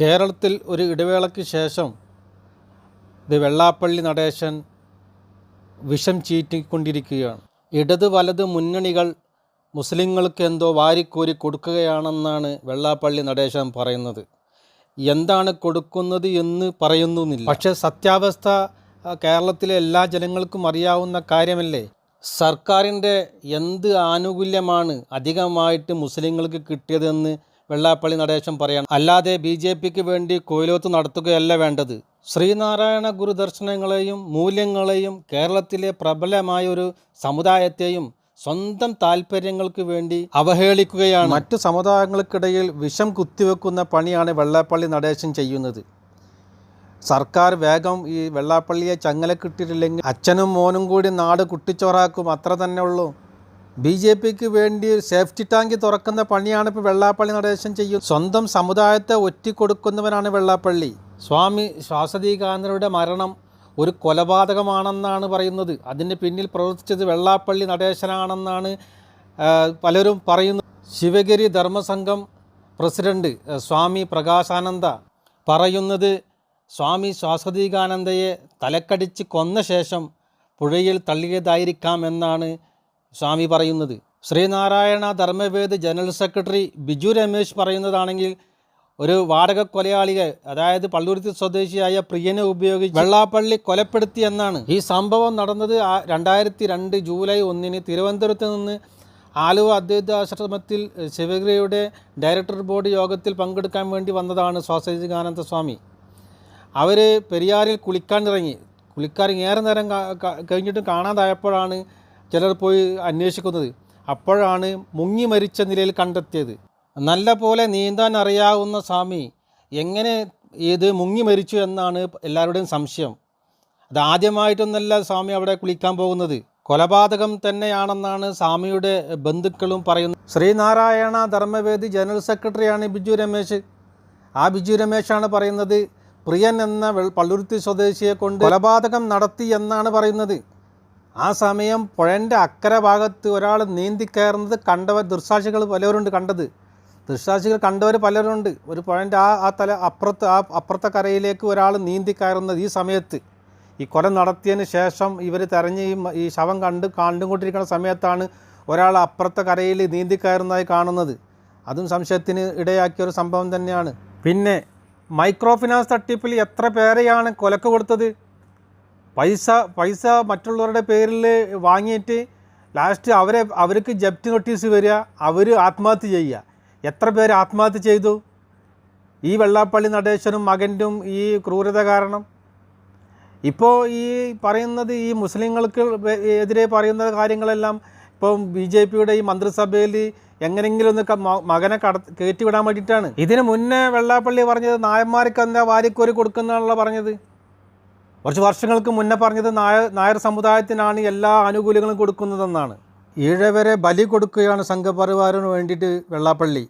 കേരളത്തിൽ ഒരു ഇടവേളയ്ക്ക് ശേഷം ഇത് വെള്ളാപ്പള്ളി നടേശൻ വിഷം ചീറ്റിക്കൊണ്ടിരിക്കുകയാണ്. ഇടത് വലത് മുന്നണികൾ മുസ്ലിങ്ങൾക്ക് എന്തോ വാരിക്കോരി കൊടുക്കുകയാണെന്നാണ് വെള്ളാപ്പള്ളി നടേശൻ പറയുന്നത്. എന്താണ് കൊടുക്കുന്നത് എന്ന് പറയുന്നുമില്ല പക്ഷേ സത്യാവസ്ഥ കേരളത്തിലെ എല്ലാ ജനങ്ങൾക്കും അറിയാവുന്ന കാര്യമല്ലേ? സർക്കാരിന്റെ എന്ത് ആനുകൂല്യമാണ് അധികമായിട്ട് മുസ്ലിങ്ങൾക്ക് കിട്ടിയതെന്ന് വെള്ളാപ്പള്ളി നടേശൻ പറയണം അല്ലാതെ ബി ജെ പിക്ക് വേണ്ടി കോയിലോത്ത് നടത്തുകയല്ല വേണ്ടത്. ശ്രീനാരായണ ഗുരുദർശനങ്ങളെയും മൂല്യങ്ങളെയും കേരളത്തിലെ പ്രബലമായ ഒരു സമുദായത്തെയും സ്വന്തം താല്പര്യങ്ങൾക്ക് വേണ്ടി അവഹേളിക്കുകയാണ്. മറ്റു സമുദായങ്ങൾക്കിടയിൽ വിഷം കുത്തിവെക്കുന്ന പണിയാണ് വെള്ളാപ്പള്ളി നടേശൻ ചെയ്യുന്നത്. സർക്കാർ വേഗം ഈ വെള്ളാപ്പള്ളിയെ ചങ്ങല കിട്ടിയിട്ടില്ലെങ്കിൽ അച്ഛനും മോനും കൂടി നാട് കുട്ടിച്ചോറാക്കും അത്ര തന്നെ ഉള്ളൂ. ബി ജെ പിക്ക് വേണ്ടി ഒരു സേഫ്റ്റി ടാങ്ക് തുറക്കുന്ന പണിയാണ് ഇപ്പോൾ വെള്ളാപ്പള്ളി നടേശൻ ചെയ്യുന്നത്. സ്വന്തം സമുദായത്തെ ഒറ്റിക്കൊടുക്കുന്നവനാണ് വെള്ളാപ്പള്ളി. സ്വാമി ശ്വാസതീകാന്തരുടെ മരണം ഒരു കൊലപാതകമാണെന്നാണ് പറയുന്നത്. അതിന് പിന്നിൽ പ്രവർത്തിച്ചത് വെള്ളാപ്പള്ളി നടേശനാണെന്നാണ് പലരും പറയുന്നത് ശിവഗിരി ധർമ്മസംഘം പ്രസിഡന്റ് സ്വാമി പ്രകാശാനന്ദ പറയുന്നത് സ്വാമി ശ്വാസതീകാനന്ദയെ തലക്കടിച്ച് കൊന്ന ശേഷം പുഴയിൽ തള്ളിയതായിരിക്കാം എന്നാണ് സ്വാമി പറയുന്നത്. ശ്രീനാരായണ ധർമ്മവേദ് ജനറൽ സെക്രട്ടറി ബിജു രമേശ് പറയുന്നതാണെങ്കിൽ ഒരു വാടക കൊലയാളിയെ അതായത് പള്ളുരുത്തി സ്വദേശിയായ പ്രിയനെ ഉപയോഗിച്ച് വെള്ളാപ്പള്ളി കൊലപ്പെടുത്തി എന്നാണ്. ഈ സംഭവം നടന്നത് രണ്ടായിരത്തി രണ്ട് ജൂലൈ ഒന്നിന് തിരുവനന്തപുരത്ത് നിന്ന് ആലുവ അദ്വൈതാശ്രമത്തിൽ ശിവഗിരിയുടെ ഡയറക്ടർ ബോർഡ് യോഗത്തിൽ പങ്കെടുക്കാൻ വേണ്ടി വന്നതാണ് സ്വാസീകാനന്ദ സ്വാമി. അവർ പെരിയാറിൽ കുളിക്കാൻ ഇറങ്ങി. കുളിക്കാൻ ഏറെ നേരം കഴിഞ്ഞിട്ടും കാണാതായപ്പോഴാണ് ചിലർ പോയി അന്വേഷിക്കുന്നത്. അപ്പോഴാണ് മുങ്ങി മരിച്ച നിലയിൽ കണ്ടെത്തിയത്. നല്ല പോലെ നീന്താൻ അറിയാവുന്ന സ്വാമി എങ്ങനെ ഇത് മുങ്ങി മരിച്ചു എന്നാണ് എല്ലാവരുടെയും സംശയം. അത് ആദ്യമായിട്ടൊന്നല്ല സ്വാമി അവിടെ കുളിക്കാൻ പോകുന്നത്. കൊലപാതകം തന്നെയാണെന്നാണ് സ്വാമിയുടെ ബന്ധുക്കളും പറയുന്നത്. ശ്രീനാരായണ ധർമ്മവേദി ജനറൽ സെക്രട്ടറിയാണ് ബിജു രമേശ്. ആ ബിജു രമേശാണ് പറയുന്നത് പ്രിയൻ എന്ന പള്ളുരുത്തി സ്വദേശിയെ കൊണ്ട് കൊലപാതകം നടത്തി എന്നാണ് പറയുന്നത്. ആ സമയം പുഴന്റെ അക്കരെ ഭാഗത്ത് ഒരാൾ നീന്തി കയറുന്നത് കണ്ടവർ ദൃശാശികൾ പലവരുണ്ട് കണ്ടത്. ദൃശാശികൾ കണ്ടവർ പലരുണ്ട് ഒരു പുഴന്റെ ആ ആ തല അപ്പുറത്ത് ആ അപ്പുറത്തെ കരയിലേക്ക് ഒരാൾ നീന്തി കയറുന്നത് ഈ സമയത്ത്. ഈ കൊല നടത്തിയതിന് ശേഷം ഇവർ തെരഞ്ഞ് ഈ ശവം കണ്ട് കണ്ടുകൊണ്ടിരിക്കുന്ന സമയത്താണ് ഒരാൾ അപ്പുറത്തെ കരയിൽ നീന്തി കയറുന്നതായി കാണുന്നത്. അതും സംശയത്തിന് ഇടയാക്കിയ ഒരു സംഭവം തന്നെയാണ്. പിന്നെ മൈക്രോ ഫിനാൻസ് തട്ടിപ്പിൽ എത്ര പേരെയാണ് കൊലക്ക് കൊടുത്തത്? പൈസ പൈസ മറ്റുള്ളവരുടെ പേരിൽ വാങ്ങിയിട്ട് ലാസ്റ്റ് അവരെ അവർക്ക് ജപ്തി നോട്ടീസ് വരിക അവർ ആത്മഹത്യ ചെയ്യുക. എത്ര പേര് ആത്മഹത്യ ചെയ്തു? ഈ വെള്ളാപ്പള്ളി നടേശനും മകന്റും ഈ ക്രൂരത കാരണം. ഇപ്പോൾ ഈ പറയുന്നത് ഈ മുസ്ലിങ്ങൾക്ക് എതിരെ പറയുന്ന കാര്യങ്ങളെല്ലാം ഇപ്പം ബി ജെ പിയുടെ ഈ മന്ത്രിസഭയിൽ എങ്ങനെയെങ്കിലും ഒന്ന് മകനെ കട കയറ്റിവിടാൻ വേണ്ടിയിട്ടാണ്. ഇതിന് മുന്നേ വെള്ളാപ്പള്ളി പറഞ്ഞത് നായന്മാർക്ക് എന്താ വാരിക്കോരി കൊടുക്കുന്നതാണല്ലോ പറഞ്ഞത്. കുറച്ച് വർഷങ്ങൾക്ക് മുന്നേ പറഞ്ഞത് നായർ നായർ സമുദായത്തിനാണ് എല്ലാ ആനുകൂല്യങ്ങളും കൊടുക്കുന്നതെന്നാണ്. ഈഴവരെ ബലി കൊടുക്കുകയാണ് സംഘപരിവാറിന് വേണ്ടിയിട്ട് വെള്ളാപ്പള്ളി.